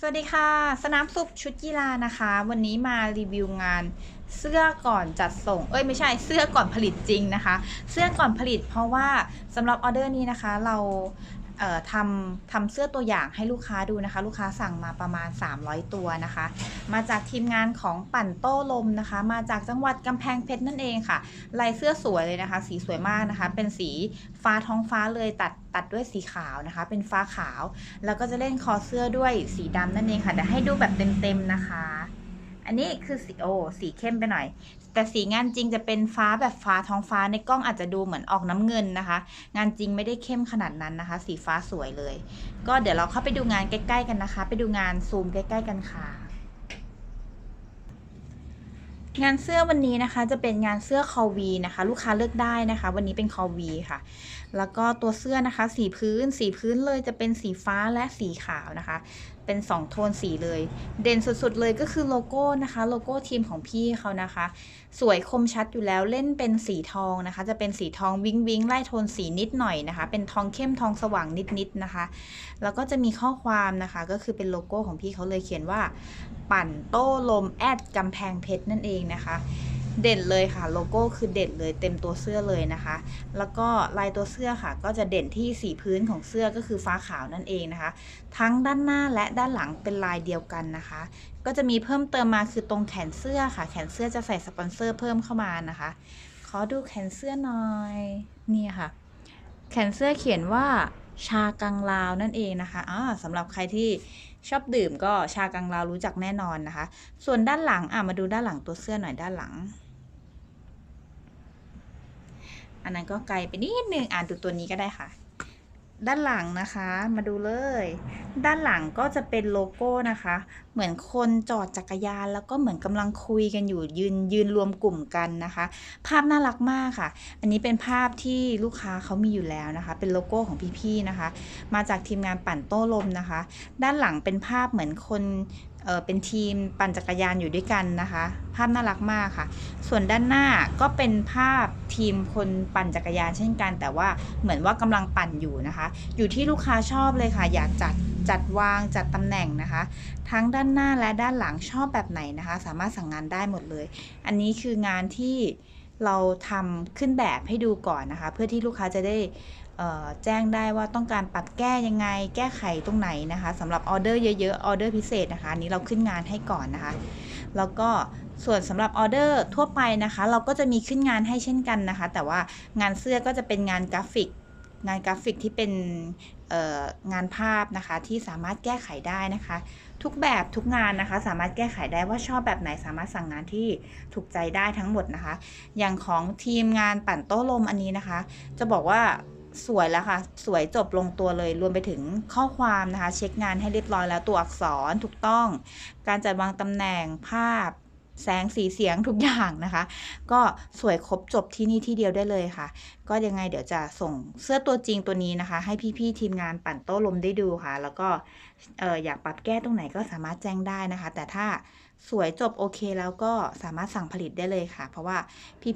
สวัสดีค่ะ สนามสุขชุดกีฬานะคะ วันนี้มารีวิวงานเสื้อก่อนจัดส่ง เอ้ยไม่ใช่เสื้อก่อนผลิตจริงนะคะ เสื้อก่อนผลิตเพราะว่าสำหรับออเดอร์นี้นะคะ เรา ทำทำเสื้อตัวอย่างให้ลูกค้าดูนะคะ ลูกค้าสั่งมาประมาณ 300 ตัวนะคะ มาจากทีมงานของปั่นโต้ลมนะคะ มาจากจังหวัดกำแพงเพชรนั่นเองค่ะลายเสื้อสวยเลยนะคะ สีสวยมากนะคะ เป็นสีฟ้าท้องฟ้าเลยตัดตัดด้วยสีขาวนะคะ เป็นฟ้าขาว แล้วก็จะเล่นคอเสื้อด้วยสีดำนั่นเองค่ะเดี๋ยวให้ดูแบบเต็มๆนะคะ อันนี้คือสีโอสีเข้มไปหน่อย แต่สีงานจริงจะเป็นฟ้าแบบฟ้าท้องฟ้าในกล้องอาจจะดูเหมือนออกน้ำเงินนะคะ งานจริงไม่ได้เข้มขนาดนั้นนะคะ สีฟ้าสวยเลย ก็เดี๋ยวเราเข้าไปดูงานใกล้ๆกันนะคะ ไปดูงานซูมใกล้ ๆ กันค่ะงานเสื้อวันนี้นะคะจะเป็นงานเสื้อคอวีนะคะ ลูกค้าเลือกได้นะคะ วันนี้เป็นคอวีค่ะ แล้วก็ตัวเสื้อนะคะ สีพื้น สีพื้นเลยจะเป็นสีฟ้าและสีขาวนะคะ เป็น 2 โทนสีเลย เด่นสุดๆเลยก็คือโลโก้นะคะ โลโก้ทีมของพี่เขานะคะ สวยคมชัดอยู่แล้วเล่นเป็นสีทองนะคะ จะเป็นสีทองวิงวิงไล่โทนสีนิดหน่อยนะคะ เป็นทองเข้มทองสว่างนิดๆนะคะ แล้วก็จะมีข้อความนะคะก็คือเป็นโลโก้ของพี่เขาเลยเขียนว่า ปั่นโต้ลมแอดกำแพงเพชรนั่นเองนะคะ เด่นเลยค่ะโลโก้คือเด่นเลยเต็มตัวเสื้อเลยนะคะ แล้วก็ลายตัวเสื้อค่ะ ก็จะเด่นที่สีพื้นของเสื้อก็คือฟ้าขาวนั่นเองนะคะ ทั้งด้านหน้าและด้านหลังเป็นลายเดียวกันนะคะ ก็จะมีเพิ่มเติมมาคือตรงแขนเสื้อค่ะ แขนเสื้อจะใส่สปอนเซอร์เพิ่มเข้ามานะคะ ขอดูแขนเสื้อหน่อยนี่ค่ะ แขนเสื้อเขียนว่าชากังลาวนั่นเองนะคะอ่าสำหรับใครที่ชอบดื่มก็ชากังลาวรู้จักแน่นอนนะคะ ส่วนด้านหลังอะมาดูด้านหลังตัวเสื้อหน่อยด้านหลัง อันนั้นก็ไกลไปนิดนึงอ่านดูตัวนี้ก็ได้ค่ะ ด้านหลังนะคะ มาดูเลยด้านหลังก็จะเป็นโลโก้นะคะ เหมือนคนจอดจักรยาน แล้วก็เหมือนกำลังคุยกันอยู่ยืนยืนรวมกลุ่มกันนะคะ ภาพน่ารักมากค่ะ อันนี้เป็นภาพที่ลูกค้าเขามีอยู่แล้วนะคะ เป็นโลโก้ของพี่ๆนะคะ มาจากทีมงานปั่นโต้ลมนะคะ ด้านหลังเป็นภาพเหมือนคนเออเป็นทีมปั่นจักรยานอยู่ด้วยกันนะคะ ภาพน่ารักมากค่ะ ส่วนด้านหน้าก็เป็นภาพทีมคนปั่นจักรยานเช่นกัน แต่ว่าเหมือนว่ากำลังปั่นอยู่นะคะ อยู่ที่ลูกค้าชอบเลยค่ะ อยากจัดจัดวางจัดตำแหน่งนะคะ ทั้งด้านหน้าและด้านหลังชอบแบบไหนนะคะ สามารถสั่งงานได้หมดเลย อันนี้คืองานที่เราทำขึ้นแบบให้ดูก่อนนะคะ เพื่อที่ลูกค้าจะได้แจ้งได้ว่าต้องการปรับแก้ยังไง แก้ไขตรงไหนนะคะสำหรับออเดอร์เยอะๆออเดอร์พิเศษนะคะนี้เราขึ้นงานให้ก่อนนะคะ แล้วก็ส่วนสำหรับออเดอร์ทั่วไปนะคะ เราก็จะมีขึ้นงานให้เช่นกันนะคะ แต่ว่างานเสื้อก็จะเป็นงานกราฟิก งานกราฟิกที่เป็นงานภาพนะคะที่สามารถแก้ไขได้นะคะ ทุกแบบทุกงานนะคะ สามารถแก้ไขได้ว่าชอบแบบไหนสามารถสั่งงานที่ถูกใจได้ทั้งหมดนะคะ อย่างของทีมงานปั่นโต้ลมอันนี้นะคะ จะบอกว่าสวยแล้วค่ะ สวยจบลงตัวเลย รวมไปถึงข้อความนะคะ เช็คงานให้เรียบร้อยแล้วตัวอักษรถูกต้อง การจัดวางตำแหน่งภาพ แสงสีเสียงทุกอย่างนะคะ ก็สวยครบจบที่นี่ที่เดียวได้เลยค่ะ ก็ยังไงเดี๋ยวจะส่งเสื้อตัวจริงตัวนี้นะคะ ให้พี่ๆทีมงานปั่นโต้ลมได้ดูค่ะ แล้วก็อออยากปรับแก้ตรงไหนก็สามารถแจ้งได้นะคะ แต่ถ้า สวยจบโอเคแล้วก็สามารถสั่งผลิตได้เลยค่ะ เพราะว่า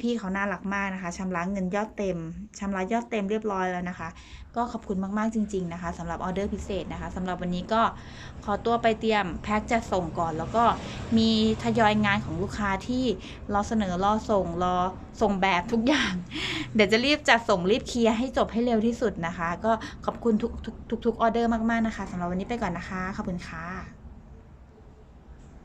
พี่ๆเขาน่ารักมากนะคะชำระเงินยอดเต็มชำระยอดเต็มเรียบร้อยแล้วนะคะ ก็ขอบคุณมากๆจริง ๆนะคะสำหรับออเดอร์พิเศษนะคะสำหรับวันนี้ก็ขอตัวไปเตรียมแพ็คจะส่งก่อน แล้วก็มีทยอยงานของลูกค้าที่รอเสนอรอส่งรอส่งแบบทุกอย่าง เดี๋ยวจะรีบจัดส่งรีบเคลียร์ให้จบให้เร็วที่สุดนะคะ ก็ขอบคุณทุกทุกทุกทุกออเดอร์มากๆนะคะสำหรับวันนี้ไปก่อนนะคะขอบคุณค่ะ